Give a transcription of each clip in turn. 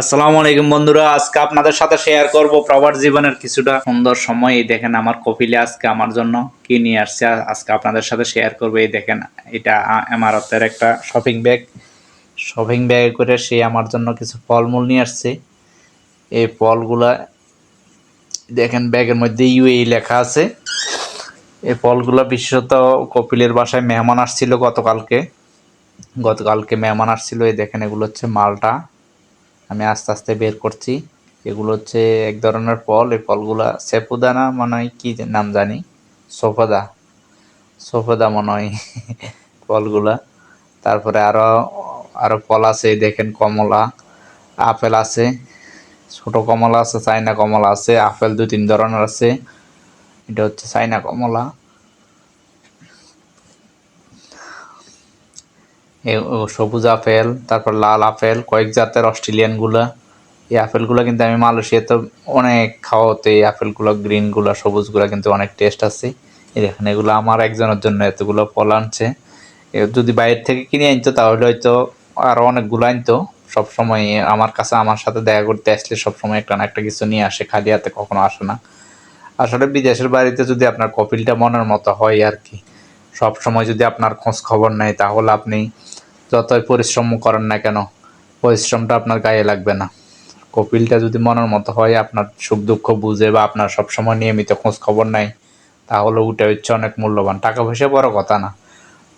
আসসালামু আলাইকুম বন্ধুরা, আজকে আপনাদের সাথে শেয়ার করব প্রবাস জীবনের কিছুটা সুন্দর সময়। এই দেখেন আমার কপিলে আজকে আমার জন্য কি নিয়ে আসছে, আজকে আপনাদের সাথে শেয়ার করব। এই দেখেন, এটা এমারতের একটা শপিং ব্যাগ শপিং ব্যাগে করে সে আমার জন্য কিছু ফলমূল নিয়ে আসছে। এই ফলগুলা দেখেন, ব্যাগের মধ্যে ইউএই লেখা আছে। এই ফলগুলো বিশেষত কপিলের বাসায় মেহমান আসছিল গতকালকে। গতকালকে মেহমান আসছিল। এই দেখেন, এগুলো হচ্ছে মালটা। আমি আস্তে আস্তে বের করছি। এগুলো হচ্ছে এক ধরনের ফল। এই ফলগুলা সেপুদানা মনে হয় কি নাম জানি? সোফাদা। সোফাদা মনে হয় ফলগুলা। তারপরে আরও আরও ফল আছে, দেখেন কমলা, আপেল আছে, ছোট কমলা আছে, চাইনা কমলা আছে, আপেল দু তিন ধরনের আছে। এটা হচ্ছে চাইনা কমলা এ- ও সবুজ আপেল, তারপর লাল আপেল, কয়েক জাতের অস্ট্রেলিয়ানগুলা। এই আপেলগুলো কিন্তু আমি মালয়েশিয়াতে অনেক খাওয়া হতো এই আপেলগুলো গ্রিনগুলো সবুজগুলো কিন্তু অনেক টেস্ট আছে। এই দেখেন, এগুলো আমার একজনের জন্য এতগুলো ফল আনছে। যদি বাইরে থেকে কিনে আনতো, তাহলে হয়তো আরও অনেকগুলো আনতো। সবসময় আমার কাছে, আমার সাথে দেখা করতে আসলে সবসময় একটা না একটা কিছু নিয়ে আসে, খালি হাতে কখনো আসে না। আসলে বিদেশের বাড়িতে যদি আপনার কপিলটা মনের মতো হয় আর কি সব সময় যদি আপনার খোঁজ খবর নেয়, তাহলে আপনি যতই পরিশ্রম করেন না কেন, পরিশ্রমটা আপনার গায়ে লাগবে না। কপিলটা যদি মনের মতো হয়, আপনার সুখ দুঃখ বুঝে বা আপনার সবসময় নিয়মিত খোঁজ খবর নেয়, তাহলে ওটা হচ্ছে অনেক মূল্যবান। টাকা পয়সা বড় কথা না।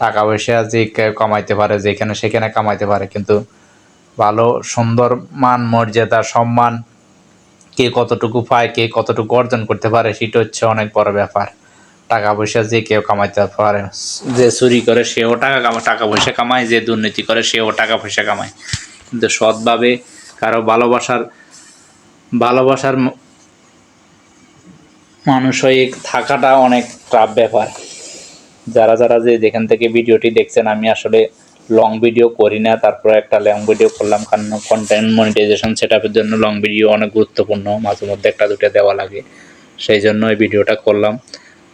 টাকা পয়সা যে কামাইতে পারে, যেখানে সেখানে কামাইতে পারে, কিন্তু ভালো, সুন্দর মান, মর্যাদা, সম্মান, কে কতটুকু পায়, কে কতটুকু অর্জন করতে পারে, সেটা হচ্ছে অনেক বড় ব্যাপার। টাকা পয়সা যে কেউ কামাইতে পারে। যে চুরি করে, সেও টাকা টাকা পয়সা কামায়, যে দুর্নীতি করে, সেও টাকা পয়সা কামায়। কিন্তু সৎভাবে কারও ভালোবাসার ভালোবাসার মানুষ হয়ে থাকাটা অনেক টাফ ব্যাপার। যারা যারা যে যেখান থেকে ভিডিওটি দেখছেন, আমি আসলে লং ভিডিও করি না, তারপরে একটা লং ভিডিও করলাম, কারণ কন্টেন্ট মনিটাইজেশন সেট জন্য লং ভিডিও অনেক গুরুত্বপূর্ণ। মাঝে মধ্যে একটা দুটো দেওয়া লাগে। সেই জন্য এই ভিডিওটা করলাম।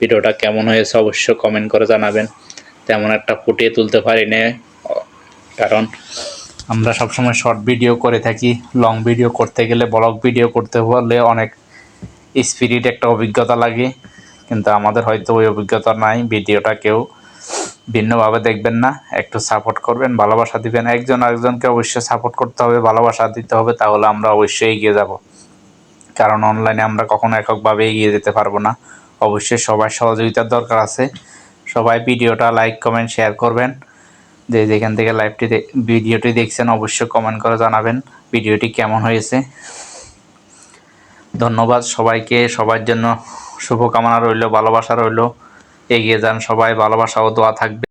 ভিডিওটা কেমন হয়েছে অবশ্যই কমেন্ট করে জানাবেন। তেমন একটা ফুটিয়ে তুলতে পারি না কারণ আমরা সবসময় শর্ট ভিডিও করে থাকি লং ভিডিও করতে গেলে ব্লগ ভিডিও করতে হলে অনেক স্পিরিট একটা অভিজ্ঞতা লাগে। কিন্তু আমাদের হয়তো ওই অভিজ্ঞতা নাই, ভিডিওটা কেউ ভিন্নভাবে দেখবেন না, একটু সাপোর্ট করবেন, ভালোবাসা দিবেন। একজন আরেকজনকে অবশ্যই সাপোর্ট করতে হবে, ভালোবাসা দিতে হবে, তাহলে আমরা অবশ্যই এগিয়ে যাব। কারণ অনলাইনে আমরা কখনো এককভাবে এগিয়ে যেতে পারব না। অবশ্যই সবার সহযোগিতার দরকার আছে। সবাই ভিডিওটা লাইক কমেন্ট শেয়ার করবেন। যে যেখান থেকে লাইভটি ভিডিওটি দেখছেন অবশ্যই কমেন্ট করে জানাবেন ভিডিওটি কেমন হয়েছে। ধন্যবাদ সবাইকে, সবার জন্য শুভকামনা রইল, ভালোবাসা রইল। এগিয়ে যান সবাই, ভালোবাসা ও দোয়া থাকবে।